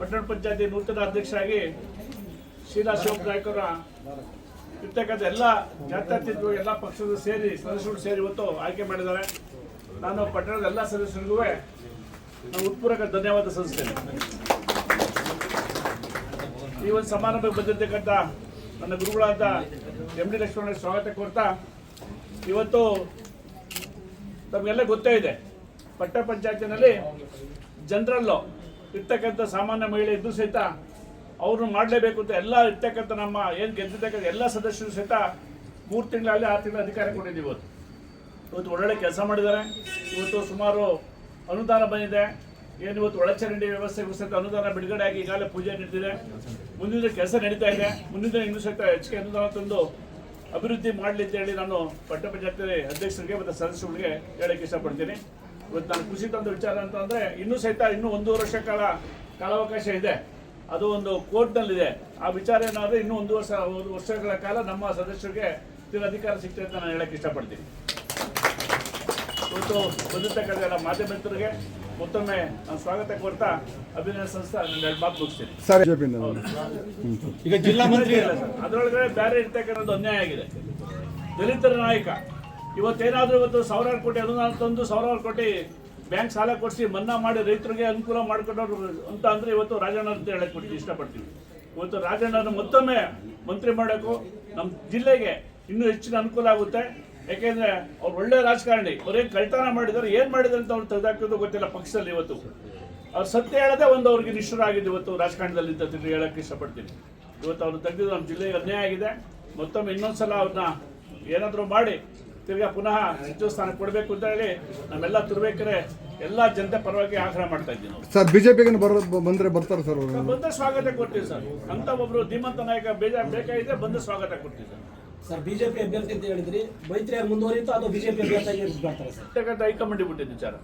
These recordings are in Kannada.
ಪಟ್ಟಣ ಪಂಚಾಯತಿ ನೂತನ ಅಧ್ಯಕ್ಷರಾಗಿ ಶೀಲಾ ಶಿವಪ್ಪ ನಾಯ್ಕರ ಇರ್ತಕ್ಕಂಥ ಎಲ್ಲ ಜಾತ್ಯತೀತ ಎಲ್ಲ ಪಕ್ಷದ ಸೇರಿ, ಸದಸ್ಯರು ಸೇರಿ ಇವತ್ತು ಆಯ್ಕೆ ಮಾಡಿದ್ದಾರೆ. ನಾನು ಪಟ್ಟಣದ ಎಲ್ಲ ಸದಸ್ಯರಿಗೂ ನಾನು ಉತ್ಪೂರ್ವಕ ಧನ್ಯವಾದ ಸಲ್ಲಿಸ್ತೇನೆ. ಈ ಒಂದು ಸಮಾರಂಭಕ್ಕೆ ಬಂದಿರ್ತಕ್ಕಂಥ ನನ್ನ ಗುರುಗಳಾದ ಎಂ ಡಿ ಲಕ್ಷ್ಮಣ ಸ್ವಾಗತ ಕೋರ್ತಾ, ಇವತ್ತು ತಮಗೆಲ್ಲ ಗೊತ್ತೇ ಇದೆ. ಪಟ್ಟ ಪಂಚಾಯತಿನಲ್ಲಿ ಜನರಲ್ಲು ಇರ್ತಕ್ಕಂಥ ಸಾಮಾನ್ಯ ಮಹಿಳೆ ಇದ್ದು ಸಹಿತ ಅವ್ರನ್ನ ಮಾಡಲೇಬೇಕು ಅಂತ ಎಲ್ಲ ಇರ್ತಕ್ಕಂಥ ನಮ್ಮ ಏನು ಗೆದ್ದಿರ್ತಕ್ಕಂಥ ಎಲ್ಲ ಸದಸ್ಯರು ಸಹಿತ ಮೂರು ತಿಂಗಳಲ್ಲಿ ಆರು ತಿಂಗಳ ಅಧಿಕಾರ ಕೊಟ್ಟಿದ್ದೀವಿ ಇವತ್ತು. ಇವತ್ತು ಒಳ್ಳೊಳ್ಳೆ ಕೆಲಸ ಮಾಡಿದ್ದಾರೆ. ಇವತ್ತು ಸುಮಾರು ಅನುದಾನ ಬಂದಿದೆ. ಏನು ಇವತ್ತು ಒಳಚರಂಡಿ ವ್ಯವಸ್ಥೆಗೂ ಸಹಿತ ಅನುದಾನ ಬಿಡುಗಡೆ ಆಗಿ ಈಗಾಗಲೇ ಪೂಜೆ ನಡೆದಿದೆ ಮುಂದಿನ ಕೆಲಸ ನಡೀತಾ ಇದೆ. ಮುಂದಿನ ಇನ್ನೂ ಸಹಿತ ಹೆಚ್ಚಿಗೆ ಅನುದಾನ ತಂದು ಅಭಿವೃದ್ಧಿ ಮಾಡಲಿ ಅಂತ ಹೇಳಿ ನಾನು ಪಟ್ಟ ಪಂಚಾಯತಿ ಅಧ್ಯಕ್ಷರಿಗೆ ಮತ್ತು ಸದಸ್ಯರಿಗೆ ಹೇಳಕ್ಕೆ ಇಷ್ಟಪಡ್ತೀನಿ. ಇವತ್ತು ನಾನು ಖುಷಿ ತಂದ ವಿಚಾರ ಅಂತ ಅಂದರೆ ಇನ್ನೂ ಸಹಿತ ಇನ್ನೂ ಒಂದೂವರೆ ವರ್ಷ ಕಾಲ ಕಾಲಾವಕಾಶ ಇದೆ. ಅದು ಒಂದು ಕೋರ್ಟ್ನಲ್ಲಿದೆ. ಆ ವಿಚಾರ ಏನಾದ್ರೆ ಇನ್ನೂ ಒಂದು ವರ್ಷ ಒಂದು ವರ್ಷಗಳ ಕಾಲ ನಮ್ಮ ಸದಸ್ಯರಿಗೆ ತೀರ ಅಧಿಕಾರ ಸಿಗ್ತದೆ ಅಂತ ನಾನು ಹೇಳಕ್ಕೆ ಇಷ್ಟಪಡ್ತೀನಿ. ಇವತ್ತು ಬಂದಿರ್ತಕ್ಕಂಥ ಎಲ್ಲ ಮಾಧ್ಯಮಿತರಿಗೆ ಮತ್ತೊಮ್ಮೆ ನಾನು ಸ್ವಾಗತ ಕೊಡ್ತಾ ಅಭಿನಯ ಸಂಸ್ಥೆ ನನ್ನ ಎರಡು ಮಾತು ಮುಗಿಸ್ತೀನಿ. ಸರ್. ಈಗ ಜಿಲ್ಲಾ ಮಂತ್ರಿ ಸರ್. ಅದರೊಳಗಡೆ ಬೇರೆ ಇರ್ತಕ್ಕಂಥದ್ದು ಅನ್ಯಾಯ ಆಗಿದೆ. ದಲಿತರ ನಾಯಕ ಇವತ್ತೇನಾದ್ರೂ ಇವತ್ತು ಸಾವಿರಾರು ಕೋಟಿ ಅನುದಾನ ತಂದು ಸಾವಿರಾರು ಕೋಟಿ ಬ್ಯಾಂಕ್ ಸಾಲ ಕೊಡಿಸಿ ಮನ್ನಾ ಮಾಡಿ ರೈತರಿಗೆ ಅನುಕೂಲ ಮಾಡಿಕೊಂಡವ್ರು ಅಂತ ಅಂದರೆ ಇವತ್ತು ರಾಜಣ್ಣ ಅಂತ ಹೇಳಕ್ ಬಿಟ್ಟು ಇಷ್ಟಪಡ್ತೀವಿ. ಇವತ್ತು ರಾಜಣ್ಣನ ಮತ್ತೊಮ್ಮೆ ಮಂತ್ರಿ ಮಾಡಬೇಕು ನಮ್ಮ ಜಿಲ್ಲೆಗೆ ಇನ್ನೂ ಹೆಚ್ಚಿನ ಅನುಕೂಲ ಆಗುತ್ತೆ. ಯಾಕೆಂದ್ರೆ ಅವ್ರು ಒಳ್ಳೆ ರಾಜಕಾರಣಿ ಅವ್ರೇನ್ ಕಳ್ತನ ಮಾಡಿದ್ದಾರೆ, ಏನು ಮಾಡಿದ್ದಾರೆ ಅಂತ ಅವ್ರು ತೆಗೆದಾಕೋದು ಗೊತ್ತಿಲ್ಲ ಪಕ್ಷದಲ್ಲಿ ಇವತ್ತು. ಅವ್ರು ಸತ್ಯ ಹೇಳದೆ ಒಂದು ಅವ್ರಿಗೆ ನಿಷ್ಠರ ಆಗಿದ್ದು ಇವತ್ತು ರಾಜಕಾರಣದಲ್ಲಿ ಅಂತ ಹೇಳಕ್ಕೆ ಇಷ್ಟಪಡ್ತೀನಿ. ಇವತ್ತು ಅವ್ರು ತೆಗೆದಿದ್ದು ನಮ್ಮ ಜಿಲ್ಲೆಗೆ ಅನ್ಯಾಯ ಆಗಿದೆ. ಮತ್ತೊಮ್ಮೆ ಇನ್ನೊಂದ್ಸಲ ಅವ್ರನ್ನ ಏನಾದರೂ ಮಾಡಿ ತಿರ್ಗಾ ಪುನಃ ಸಚಿವ ಸ್ಥಾನ ಕೊಡಬೇಕು ಅಂತ ಹೇಳಿ ನಮ್ಮೆಲ್ಲ ತುರ್ಬೇಕರೆ ಎಲ್ಲ ಜನತೆ ಪರವಾಗಿ ಆಗ್ರಹ ಮಾಡ್ತಾ ಇದ್ದೀವಿ ನಾವು. ಸರ್ ಬಿಜೆಪಿಗೆ ಬಂದ್ರೆ ಬರ್ತಾರೆ ಸರ್ ಅವರು? ಬಂದ ಸ್ವಾಗತ ಕೊಡ್ತೀವಿ ಸರ್. ಅಂತ ಒಬ್ರು ಧೀಮಂತ ನಾಯಕ ಬೇಜ ಬೇಕಾಗಿದ್ರೆ ಬಂದು ಸ್ವಾಗತ ಕೊಡ್ತೀವಿ ಸರ್. ಸರ್ ಬಿಜೆಪಿ ಅಭ್ಯರ್ಥಿ ಅಂತ ಹೇಳಿದ್ರಿ ಮೈತ್ರಿಯಾಗಿ ಮುಂದುವರಿತು ಅದು ಬಿಜೆಪಿ ಅಭ್ಯರ್ಥಿ ಬರ್ತಾರೆ ಸರ್? ಹೈಕಮಾಂಡ್ ಬಿಟ್ಟಿದ್ದು ವಿಚಾರ.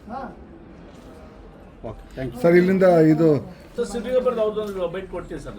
ಸರ್ ಇಲ್ಲಿಂದ ಇದು ಸಿಟಿಗೆ ಬರೆದು ಅವ್ರದ್ದೊಂದು ಬೈಟ್ ಕೊಡ್ತೀವಿ ಸರ್.